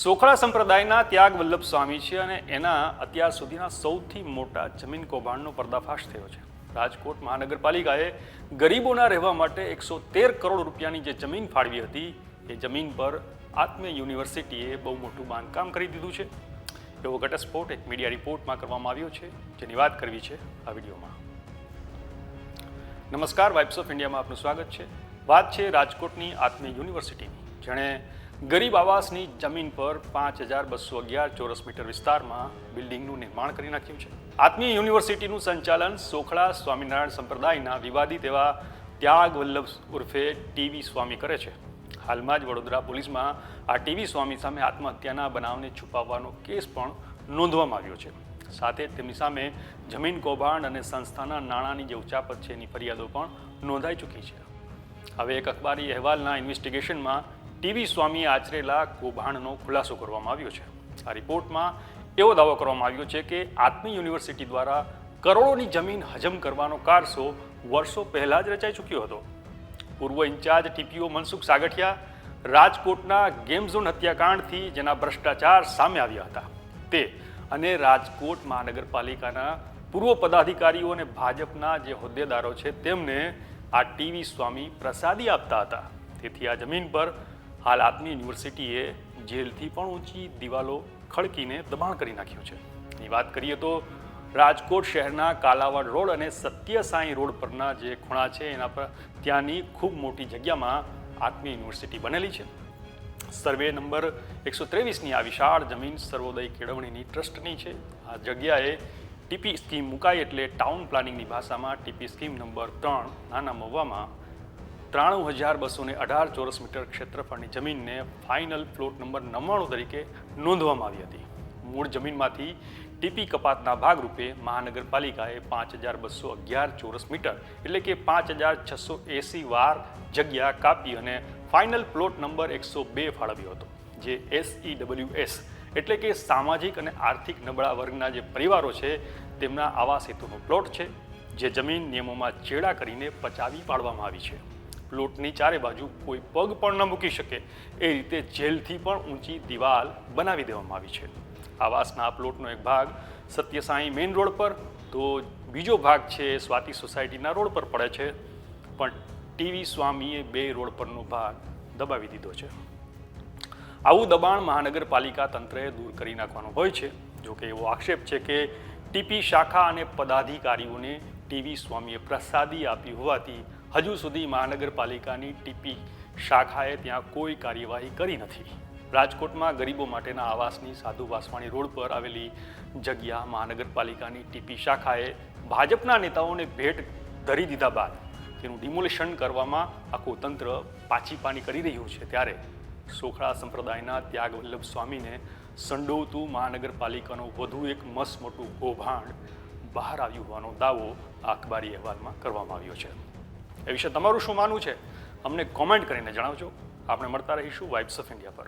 સોખળા સંપ્રદાયના ત્યાગ વલ્લભ સ્વામી છે અને એના અત્યાર સુધીના સૌથી મોટા જમીન કૌભાંડનો પર્દાફાશ થયો છે. રાજકોટ મહાનગરપાલિકાએ ગરીબોના રહેવા માટે એકસો તેર કરોડ રૂપિયાની જે જમીન ફાળવી હતી, એ જમીન પર આત્મીય યુનિવર્સિટીએ બહુ મોટું બાંધકામ કરી દીધું છે. એવો ઘટસ્ફોટ એક મીડિયા રિપોર્ટમાં કરવામાં આવ્યો છે. જેની વાત કરવી છે આ વિડીયોમાં. નમસ્કાર વાઇબ્સ ઓફ ઇન્ડિયામાં આપનું સ્વાગત છે. વાત છે રાજકોટની આત્મીય યુનિવર્સિટીની, જેણે ગરીબ આવાસની જમીન પર પાંચ હજાર બસો અગિયાર ચોરસ મીટર વિસ્તારમાં બિલ્ડિંગનું નિર્માણ કરી નાખ્યું છે. આત્મીય યુનિવર્સિટીનું સંચાલન સોખળા સ્વામિનારાયણ સંપ્રદાયના વિવાદિત એવા ત્યાગ વલ્લભ ઉર્ફે ટીવી સ્વામી કરે છે. હાલમાં જ વડોદરા પોલીસમાં આ ટીવી સ્વામી સામે આત્મહત્યાના બનાવને છુપાવવાનો કેસ પણ નોંધવામાં આવ્યો છે. સાથે તેમની સામે જમીન કૌભાંડ અને સંસ્થાના નાણાંની જે ઉચાપત છે એની ફરિયાદો પણ નોંધાઈ ચૂકી છે. હવે એક અખબારી અહેવાલના ઇન્વેસ્ટિગેશનમાં ટીવી સ્વામીએ આચરેલા કૌભાંડનો ખુલાસો કરવામાં આવ્યો છે. આ રિપોર્ટમાં એવો દાવો કરવામાં આવ્યો છે કે આત્મી યુનિવર્સિટી દ્વારા કરોડોની જમીન હજમ કરવાનો કારસો વર્ષો પહેલાં જ રચાઈ ચૂક્યો હતો. પૂર્વ ઇન્ચાર્જ ટીપીઓ મનસુખ સાગઠિયા રાજકોટના ગેમ ઝોન હત્યાકાંડથી જેના ભ્રષ્ટાચાર સામે આવ્યા હતા. તે અને રાજકોટ મહાનગરપાલિકાના પૂર્વ પદાધિકારીઓ અને ભાજપના જે હોદ્દેદારો છે તેમને આ ટીવી સ્વામી પ્રસાદી આપતા હતા. તેથી આ જમીન પર હાલ આપની યુનિવર્સિટીએ જેલથી પણ ઊંચી દિવાલો ખડકીને દબાણ કરી નાખ્યું છે. એની વાત કરીએ તો રાજકોટ શહેરના કાલાવાડ રોડ અને સત્ય સાંઈ રોડ પરના જે ખૂણા છે, એના પર ત્યાંની ખૂબ મોટી જગ્યામાં આત્મી યુનિવર્સિટી બનેલી છે. સર્વે નંબર એકસો ત્રેવીસની આ વિશાળ જમીન સર્વોદય કેળવણીની ટ્રસ્ટની છે. આ જગ્યાએ ટીપી સ્કીમ મુકાય એટલે ટાઉન પ્લાનિંગની ભાષામાં ટીપી સ્કીમ નંબર ત્રણ નાના મહુવામાં ત્રાણું હજાર બસો અઢાર ચોરસ મીટર ક્ષેત્રફળની જમીનને ફાઇનલ પ્લોટ નંબર નવ્વાણું તરીકે નોંધવામાં આવી હતી. મૂળ જમીનમાંથી ટીપી કપાતના ભાગરૂપે મહાનગરપાલિકાએ પાંચ હજાર બસો અગિયાર ચોરસ મીટર એટલે કે પાંચ હજાર છસો એંસી વાર જગ્યા કાપી અને ફાઇનલ પ્લોટ નંબર એકસો બે ફાળવ્યો હતો, જે એસઈ એસ એટલે કે સામાજિક અને આર્થિક નબળા વર્ગના જે પરિવારો છે તેમના આવાસ હેતુનો પ્લોટ છે, જે જમીન નિયમોમાં ચેડા કરીને પચાવી પાડવામાં આવી છે. પ્લોટની ચારે બાજુ કોઈ પગ પણ ન મૂકી શકે. એ રીતે જેલથી પણ ઊંચી દિવાલ બનાવી દેવામાં આવી છે. આવાસના આ પ્લોટનો એક ભાગ સત્યસાઈ મેઇન રોડ પર, તો બીજો ભાગ છે સ્વાતિ સોસાયટીના રોડ પર પડે છે. પણ ટીવી સ્વામીએ બે રોડ પરનો ભાગ દબાવી દીધો છે. આવું દબાણ મહાનગરપાલિકા તંત્રએ દૂર કરી નાખવાનું હોય છે. જોકે એવો આક્ષેપ છે કે ટીપી શાખા અને પદાધિકારીઓને ટીવી સ્વામીએ પ્રસાદી આપી હોવાથી હજુ સુધી મહાનગરપાલિકાની ટીપી શાખાએ ત્યાં કોઈ કાર્યવાહી કરી નથી. રાજકોટમાં ગરીબો માટેના આવાસની સાધુ વાસવાણી રોડ પર આવેલી જગ્યા મહાનગરપાલિકાની ટીપી શાખાએ ભાજપના નેતાઓને ભેટ ધરી દીધા બાદ તેનું ડિમોલિશન કરવામાં આખું તંત્ર પાછી પાણી કરી રહ્યું છે. ત્યારે સોખળા સંપ્રદાયના ત્યાગ વલ્લભ સ્વામીને સંડોવતું મહાનગરપાલિકાનું વધુ એક મસ્ત મોટું કૌભાંડ બહાર આવ્યું હોવાનો દાવો આ અખબારી અહેવાલમાં કરવામાં આવ્યો છે. એ વિશે તમારું શું માનવું છે? અમને કોમેન્ટ કરીને જણાવજો. આપણે મળતા રહીશું વાઇબ્સ ઓફ ઇન્ડિયા પર.